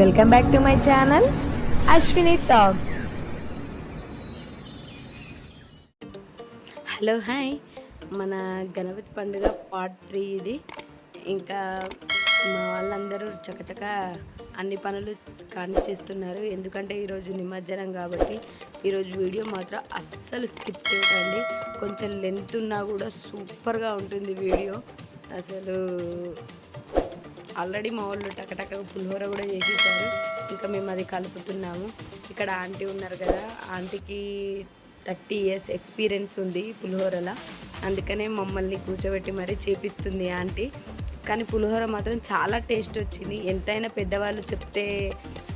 Welcome back to my channel Ashwini talk hello hi మన గణపతి పండుగ part three ఇది. ఇంకా మా వాళ్ళందరూ చకచక అన్ని పనులు కాని చేస్తున్నారు. ఎందుకంటే ఈరోజు నిమజ్జనం కాబట్టి ఈరోజు వీడియో మాత్రం అస్సలు స్కిప్ చేయకండి. కొంచెం లెంత్ ఉన్నా కూడా సూపర్గా ఉంటుంది వీడియో. అసలు ఆల్రెడీ మా వాళ్ళు టకటక పులిహోర కూడా చేసేసారు. ఇంకా మేము అది కలుపుతున్నాము. ఇక్కడ ఆంటీ ఉన్నారు కదా ఆంటీకి థర్టీ ఇయర్స్ ఎక్స్పీరియన్స్ ఉంది పులిహోరలో. అందుకనే మమ్మల్ని కూర్చోబెట్టి మరీ చేపిస్తుంది ఆంటీ. కానీ పులిహోర మాత్రం చాలా టేస్ట్ వచ్చింది. ఎంతైనా పెద్దవాళ్ళు చెప్తే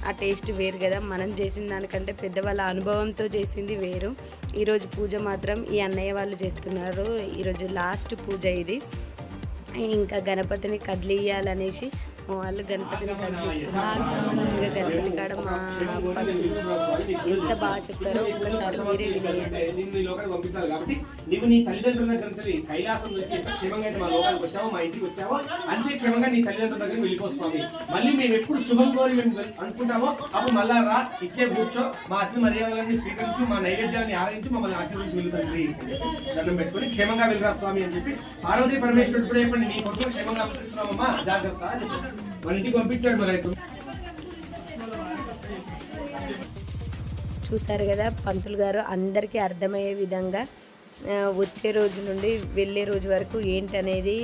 ఆ టేస్ట్ వేరు కదా. మనం చేసిన దానికంటే పెద్దవాళ్ళ అనుభవంతో చేసింది వేరు. ఈరోజు పూజ మాత్రం ఈ అన్నయ్య వాళ్ళు చేస్తున్నారు. ఈరోజు లాస్ట్ పూజ ఇది. ఇంకా గణపతిని కదిలియాలనేసి వాళ్ళు గణపతిని కనిపిస్తున్నారు. ఇంకా గణపతి కాడ మా ఎంత బాగా చెప్పారో ఒకసారి మీరే వినేయండి. కాబట్టి నీవు నీ తల్లిదండ్రుల దగ్గర నుంచి కైలాసం నుంచి క్షేమంగా మా లోకానికి వచ్చావో? మా ఇంటికి వచ్చావో? అంతే క్షేమంగా నీ తల్లిదండ్రుల దగ్గర వెళ్ళిపో స్వామి. మళ్ళీ మేము ఎప్పుడు శుభం కోరి మేము అనుకుంటామో అప్పుడు మళ్ళా రా ఇట్లే కూర్చో మా అతి మర్యాదలన్నీ స్వీకరించి మా నైవేద్యాన్ని ఆరించి మమ్మల్ని ఆశీర్వించి వెళ్తుంది దండం పెట్టుకుని క్షేమంగా వెళ్ళరా స్వామి అని చెప్పి పార్వతీ పరమేశ్వరుడు కూడా చెప్పండి నీ కొడుకు క్షేమంగా అనిపిస్తున్నామమ్మా జాగ్రత్త అని ఇంటికి పంపించాడు మరి చూసారు కదా పంతులు గారు అందరికీ అర్థమయ్యే విధంగా వచ్చే రోజు నుండి వెళ్ళే రోజు వరకు ఏంటనేది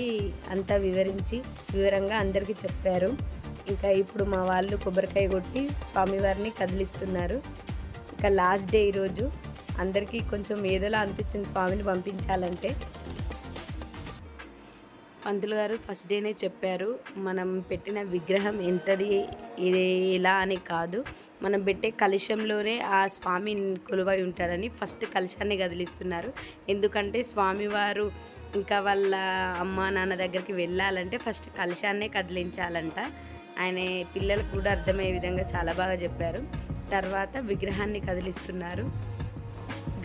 అంతా వివరించి వివరంగా అందరికీ చెప్పారు. ఇంకా ఇప్పుడు మా వాళ్ళు కొబ్బరికాయ కొట్టి స్వామివారిని కదిలిస్తున్నారు. ఇంకా లాస్ట్ డే ఈరోజు అందరికీ కొంచెం ఏదోలా అనిపించింది స్వామిని పంపించాలంటే. పంతులు గారు ఫస్ట్ డేనే చెప్పారు మనం పెట్టిన విగ్రహం ఎంతది ఇది ఎలా అని కాదు. మనం పెట్టే కలశంలోనే ఆ స్వామి కొలువై ఉంటాడని ఫస్ట్ కలశాన్ని కదిలిస్తున్నారు. ఎందుకంటే స్వామివారు ఇంకా వాళ్ళ అమ్మ నాన్న దగ్గరికి వెళ్ళాలంటే ఫస్ట్ కలశాన్నే కదిలించాలంట. ఆయన పిల్లలకు కూడా అర్థమయ్యే విధంగా చాలా బాగా చెప్పారు. తర్వాత విగ్రహాన్ని కదిలిస్తున్నారు.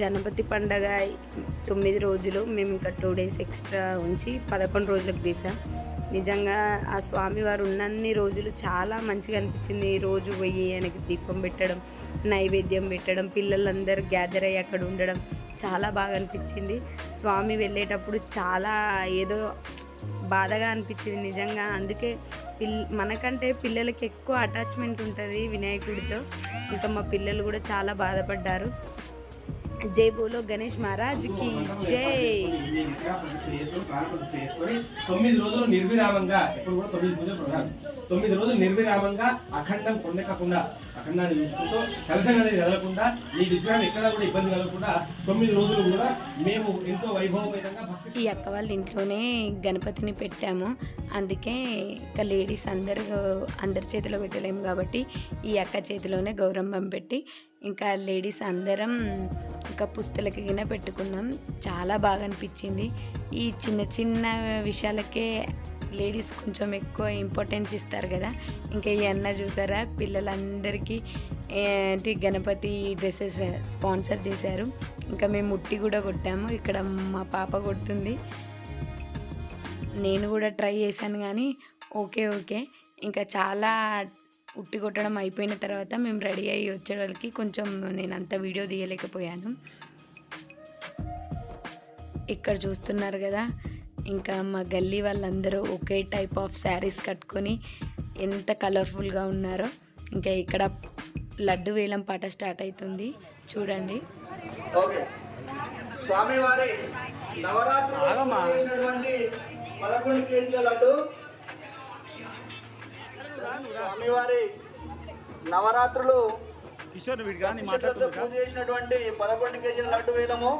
గణపతి పండగ తొమ్మిది రోజులు మేము ఇంకా టూ డేస్ ఎక్స్ట్రా ఉంచి పదకొండు రోజులకు తీసాం. నిజంగా ఆ స్వామివారు ఉన్నన్ని రోజులు చాలా మంచిగా అనిపించింది. రోజు పోయి ఆయనకి దీపం పెట్టడం నైవేద్యం పెట్టడం పిల్లలందరూ గ్యాదర్ అయ్యి అక్కడ ఉండడం చాలా బాగా అనిపించింది. స్వామి వెళ్ళేటప్పుడు చాలా ఏదో బాధగా అనిపించింది నిజంగా. అందుకే పిల్ మనకంటే పిల్లలకి ఎక్కువ అటాచ్మెంట్ ఉంటుంది వినాయకుడితో. ఇంకా మా పిల్లలు కూడా చాలా బాధపడ్డారు. జై బోలో గణేష్ మహారాజ్కి జై ఈ విగ్రహ ప్రతిష్ఠ చేసుకొని, ప్రాణ ప్రతిష్ఠ చేసుకొని, తొమ్మిది రోజులు నిర్విరామంగా ఇప్పుడు కూడా తొమ్మిది పూజలు ప్రధానం. తొమ్మిది రోజులు నిర్విరామంగా అఖండం కొండెక్కకుండా అఖండాన్ని చూసుకుంటూ కలశం అనేది కదలకుండా ఈ విగ్రహం ఎక్కడ కూడా ఇబ్బంది కలగకుండా తొమ్మిది రోజులు కూడా మేము ఎంతో వైభవపేతంగా భక్తి ఈ అక్క వాళ్ళ ఇంట్లోనే గణపతిని పెట్టాము. అందుకే ఇంకా లేడీస్ అందరు అందరి చేతిలో పెట్టలేము కాబట్టి ఈ అక్క చేతిలోనే గౌరవం పెట్టి ఇంకా లేడీస్ అందరం ఇంకా పుస్తలకి గిన పెట్టుకున్నాం. చాలా బాగా అనిపించింది ఈ చిన్న చిన్న విషయాలకే లేడీస్ కొంచెం ఎక్కువ ఇంపార్టెన్స్ ఇస్తారు కదా. ఇంకా ఈ అన్న చూసారా? పిల్లలందరికీ ఏంటి గణపతి డ్రెస్సెస్ స్పాన్సర్ చేశారు. ఇంకా మేము ముట్టి కూడా కొట్టాము. ఇక్కడ మా పాప కొడుతుంది. నేను కూడా ట్రై చేశాను కానీ ఓకే ఓకే. ఇంకా చాలా ఉట్టి కొట్టడం అయిపోయిన తర్వాత మేము రెడీ అయ్యి వచ్చే వాళ్ళకి కొంచెం నేను అంత వీడియో తీయలేకపోయాను. ఇక్కడ చూస్తున్నారు కదా ఇంకా మా గల్లీ వాళ్ళందరూ ఒకే టైప్ ఆఫ్ శారీస్ కట్టుకొని ఎంత కలర్ఫుల్గా ఉన్నారో ఇంకా ఇక్కడ లడ్డు వేలం పాట స్టార్ట్ అవుతుంది చూడండి. ఓకే. స్వామివారి చేసినటువంటి పదకొండు కేజీల లడ్డు స్వామివారి నవరాత్రులు పూజ చేసినటువంటి పదకొండు కేజీల లడ్డు వేలము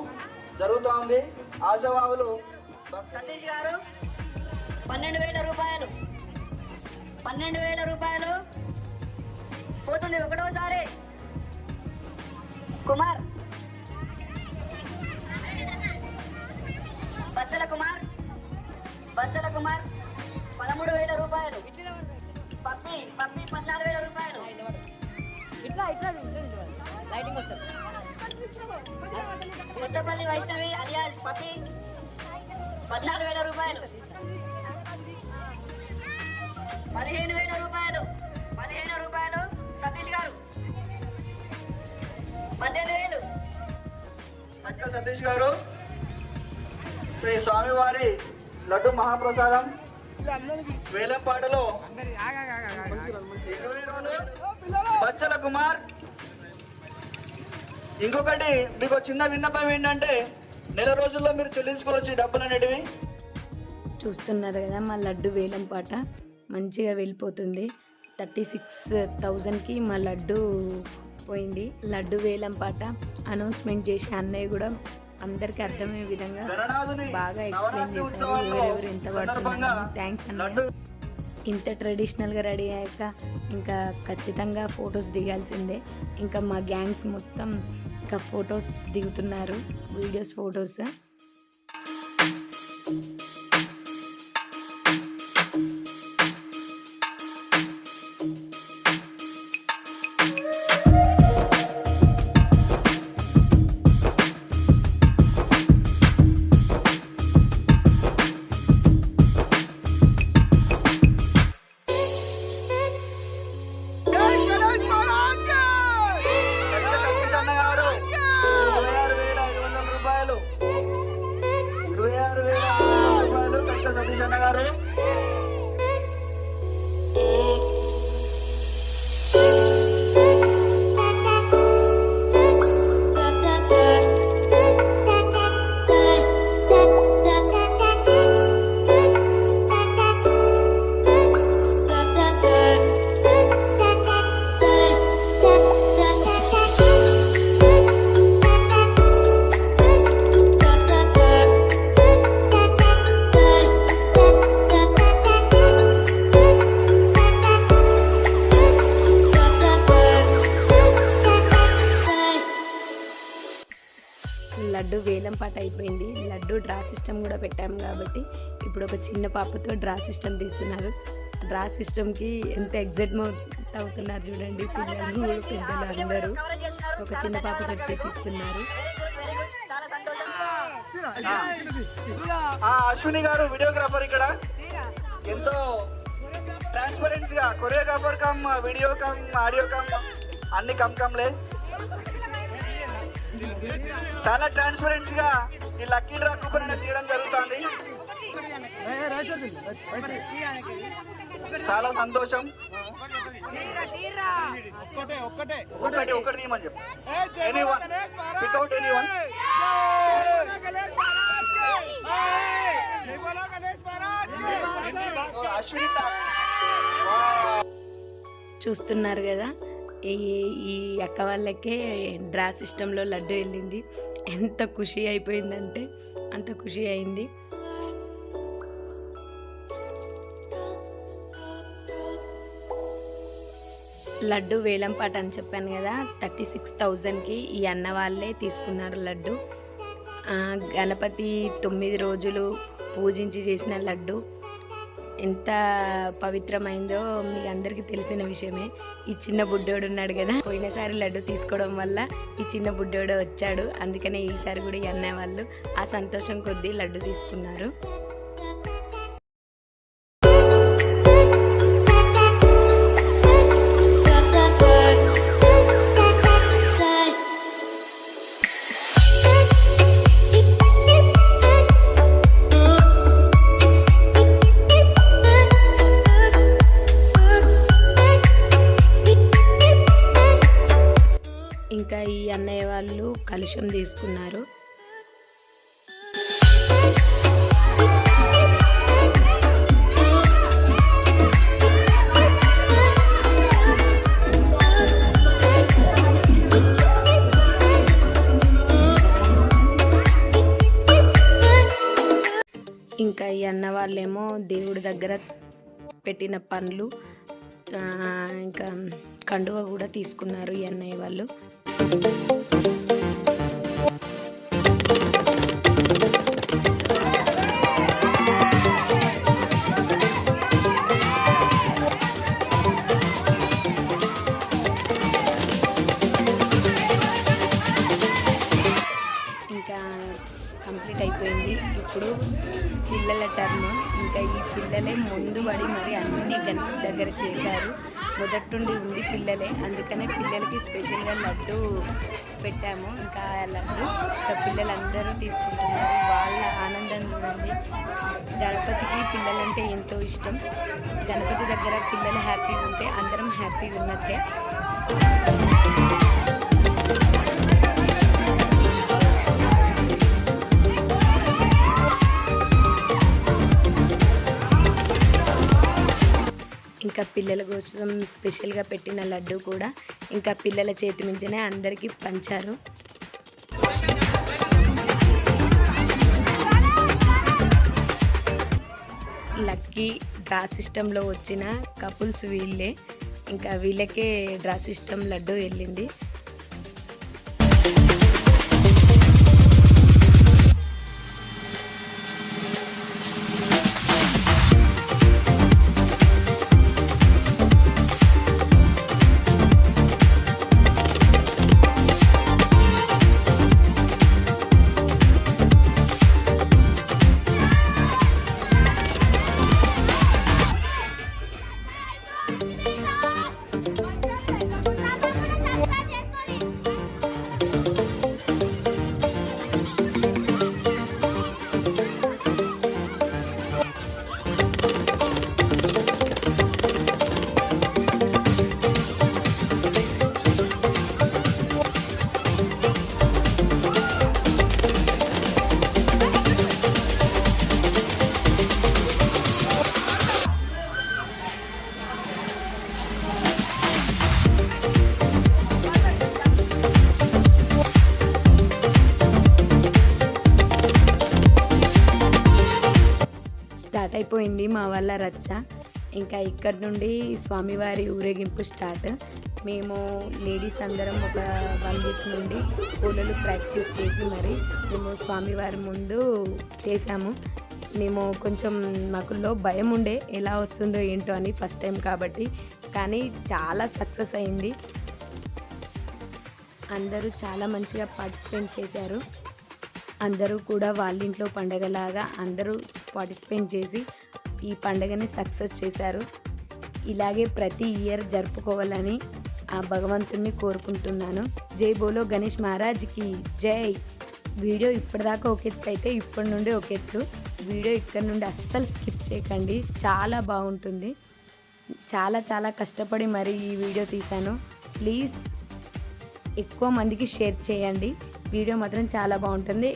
జరుగుతూ ఉంది. ఆశవాహులు సతీష్ గారు పన్నెండు వేల రూపాయలు. పన్నెండు వేల రూపాయలు. పోతుంది ఒకటోసారి. కుమార్. బచ్చల కుమార్. బచ్చల కుమార్ పదమూడు వేల రూపాయలు. పప్పి పప్పి పద్నాలుగు వేల రూపాయలు. కొత్తపల్లి వైష్ణవి అలియాస్ పప్పి పద్నాలుగు వేల రూపాయలు. పదిహేను వేల రూపాయలు. పదిహేను రూపాయలు. సతీష్ గారు. పద్దెనిమిది వేలు. కట్క సతీష్ గారు. శ్రీ స్వామివారి లడ్డు మహాప్రసాదం. వేలంపాటలో బచ్చల కుమార్. ఇంకొకటి మీకు చిన్న విన్నపం ఏంటంటే నెల రోజుల్లో మీరు చెల్లించుకోవచ్చు డబ్బులు అనేటివి? చూస్తున్నారు కదా మా లడ్డు వేలం పాట. మంచిగా వెళ్ళిపోతుంది. థర్టీ సిక్స్ థౌజండ్కి మా లడ్డు పోయింది. లడ్డు వేలం పాట. అనౌన్స్మెంట్ చేసి అన్నయ్య కూడా అందరికీ అర్థమయ్యే విధంగా బాగా ఎక్స్ప్లెయిన్ చేశారు. ఎవరెవరు ఎంత పడుతున్నారు థ్యాంక్స్ అన్నయ్య. ఇంత ట్రెడిషనల్గా రెడీ అయ్యాక ఇంకా ఖచ్చితంగా ఫొటోస్ దిగాల్సిందే. ఇంకా మా గ్యాంగ్స్ మొత్తం ఇంకా ఫొటోస్ దిగుతున్నారు వీడియోస్ ఫొటోస్ సిస్టమ్ కూడా పెట్టాము కాబట్టి ఇప్పుడు ఒక చిన్న పాపతో డ్రా సిస్టమ్ తీస్తున్నారు. డ్రా సిస్టమ్కి ఎంత ఎగ్జైట్మెంట్ అవుతున్నారు చూడండి పిల్లలు పెద్దలు అందరూ ఒక చిన్న పాపతో తెప్పిస్తున్నారు. అశ్విని గారు వీడియోగ్రాఫర్ ఇక్కడ. ఎంతో ట్రాన్స్పరెన్సీ గా choreographer cum video cum audio cum అన్ని కమ్ కమ్లే చాలా ట్రాన్స్పరెన్సీ గా ఈ లక్కీ డ్రా కూపన్ అనేది తీయడం జరుగుతుంది. చాలా సంతోషం. ఒకటి ఒకటి తీయమని చెప్పు. Any one pick out any one Ashwini చూస్తున్నారు కదా ఈ ఈ అక్క వాళ్ళకే డ్రా సిస్టంలో లడ్డు వెళ్ళింది. ఎంత ఖుషి అయిపోయిందంటే అంత ఖుషి అయింది. లడ్డు వేలంపాట అని చెప్పాను కదా థర్టీ సిక్స్ థౌజండ్కి ఈ అన్న వాళ్ళే తీసుకున్నారు లడ్డు. గణపతి తొమ్మిది రోజులు పూజించి చేసిన లడ్డు. ఎంత పవిత్రమైందో మీకు అందరికీ తెలిసిన విషయమే. ఈ చిన్న బుడ్డోడు ఉన్నాడు కదా. పోయినసారి లడ్డు తీసుకోవడం వల్ల ఈ చిన్న బుడ్డోడు వచ్చాడు. అందుకనే ఈసారి కూడా ఈ అన్నయ్య వాళ్ళు ఆ సంతోషం కొద్దీ లడ్డు తీసుకున్నారు. వాళ్ళు తీసుకున్నారు. ఇంకా ఈ అన్న వాళ్ళేమో దేవుడి దగ్గర పెట్టిన పండ్లు ఆ, ఇంకా కండువ కూడా తీసుకున్నారు ఈ అన్నయ్య వాళ్ళు. లడ్డు పెట్టాము. ఇంకా లడ్డు పిల్లలందరూ తీసుకుంటున్నారు. వాళ్ళ ఆనందం చూడండి. గణపతికి పిల్లలంటే ఎంతో ఇష్టం. గణపతి దగ్గర పిల్లలు హ్యాపీగా ఉంటే అందరం హ్యాపీగా ఉన్నట్టే. ఇంకా పిల్లల కోసం స్పెషల్గా పెట్టిన లడ్డు కూడా ఇంకా పిల్లల చేతి మించనే అందరికీ పంచారు. లక్కీ డ్రా సిస్టంలో వచ్చిన కపుల్స్ వీళ్ళే ఇంకా వీళ్ళకే డ్రా సిస్టమ్ లడ్డు వెళ్ళింది. మల్ల రచ్చ ఇంకా ఇక్కడ నుండి స్వామివారి ఊరేగింపు స్టార్ట్. మేము లేడీస్ అందరం ఒక వన్ వీక్ నుండి పూలలు ప్రాక్టీస్ చేసి మరి మేము స్వామివారి ముందు చేసాము మేము కొంచెం మాకులో భయం ఉండే ఎలా వస్తుందో ఏంటో అని ఫస్ట్ టైం కాబట్టి కానీ చాలా సక్సెస్ అయింది. అందరూ చాలా మంచిగా పార్టిసిపేట్ చేశారు. అందరూ కూడా వాళ్ళ ఇంట్లో పండగలాగా అందరూ పార్టిసిపేట్ చేసి ఈ పండుగని సక్సెస్ చేశారు. ఇలాగే ప్రతి ఇయర్ జరుపుకోవాలని ఆ భగవంతుణ్ణి కోరుకుంటున్నాను. జై బోలో గణేష్ మహారాజ్కి జై. వీడియో ఇప్పటిదాకా ఒక ఎత్తు అయితే ఇప్పటి నుండి ఒక ఎత్తు. వీడియో ఇక్కడ నుండి అస్సలు స్కిప్ చేయకండి. చాలా బాగుంటుంది. చాలా చాలా కష్టపడి మరి ఈ వీడియో తీశాను. ప్లీజ్ ఎక్కువ మందికి షేర్ చేయండి. వీడియో మాత్రం చాలా బాగుంటుంది.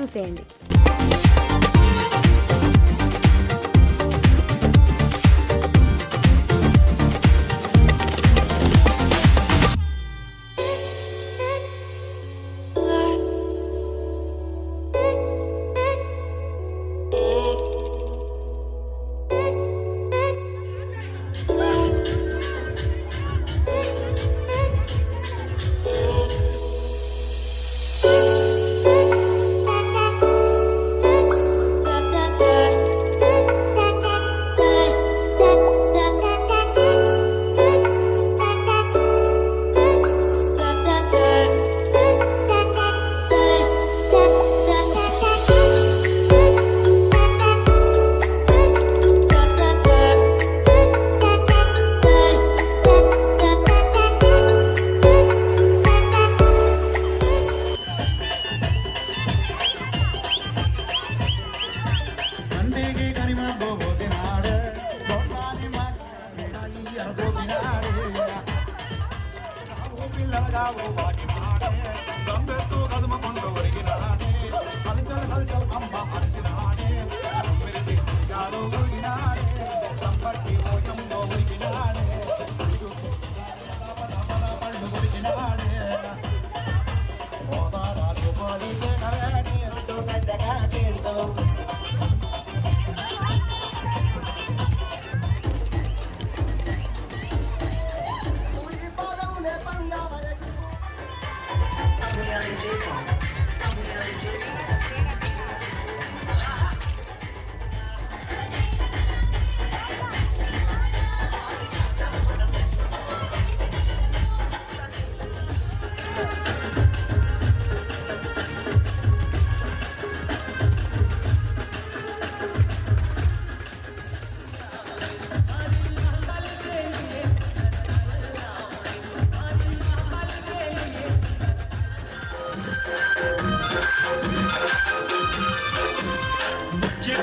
చూసేయండి. ગોપીનારે ગોપી લગાવો Jacob.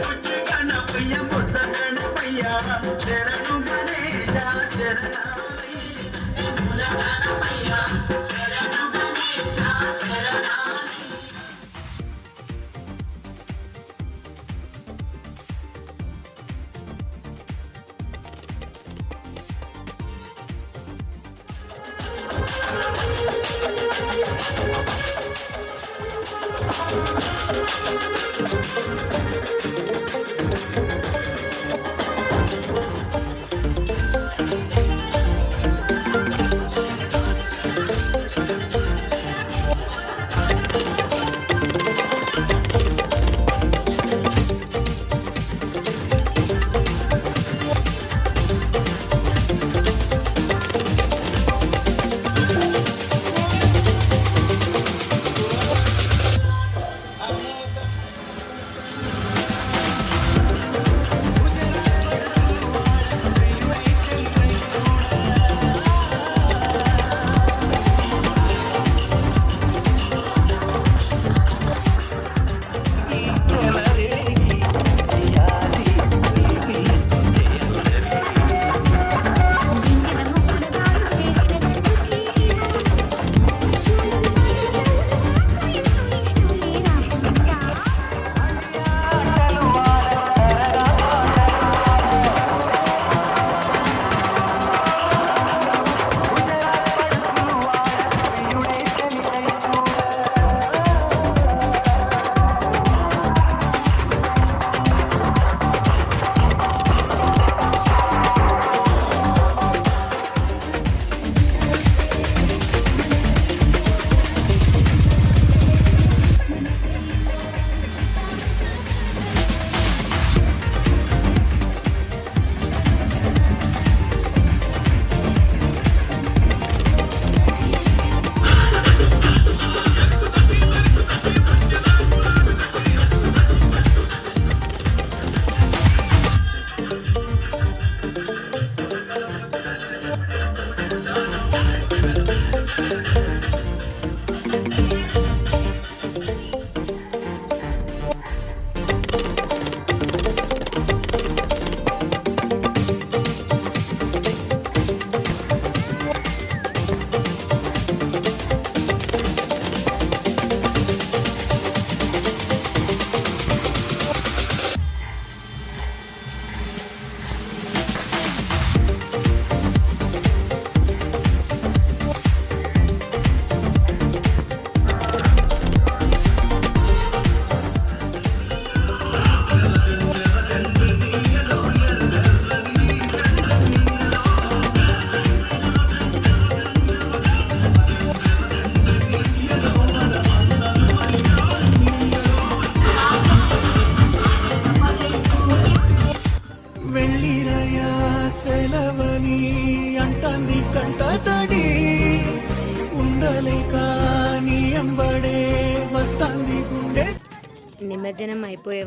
బుజ్జి గణపయ్య బుద్ధ గణపయ్య శరణు గణేశ శరణ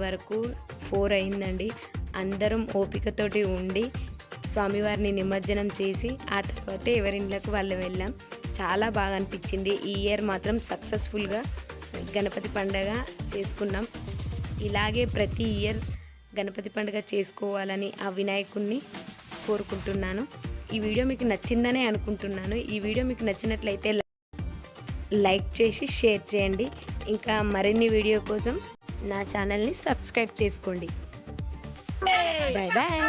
వరకు ఫోర్ అయిందండి. అందరం ఓపికతోటి ఉండి స్వామివారిని నిమజ్జనం చేసి ఆ తర్వాత ఎవరిండ్లకు వాళ్ళు వెళ్ళాం. చాలా బాగా అనిపించింది ఈ ఇయర్ మాత్రం సక్సెస్ఫుల్గా గణపతి పండగ చేసుకున్నాం. ఇలాగే ప్రతి ఇయర్ గణపతి పండుగ చేసుకోవాలని ఆ వినాయకుడిని కోరుకుంటున్నాను. ఈ వీడియో మీకు నచ్చిందనే అనుకుంటున్నాను. ఈ వీడియో మీకు నచ్చినట్లయితే లైక్ చేసి షేర్ చేయండి. ఇంకా మరిన్ని వీడియో కోసం నా ఛానల్ని సబ్స్క్రైబ్ చేసుకోండి. Bye bye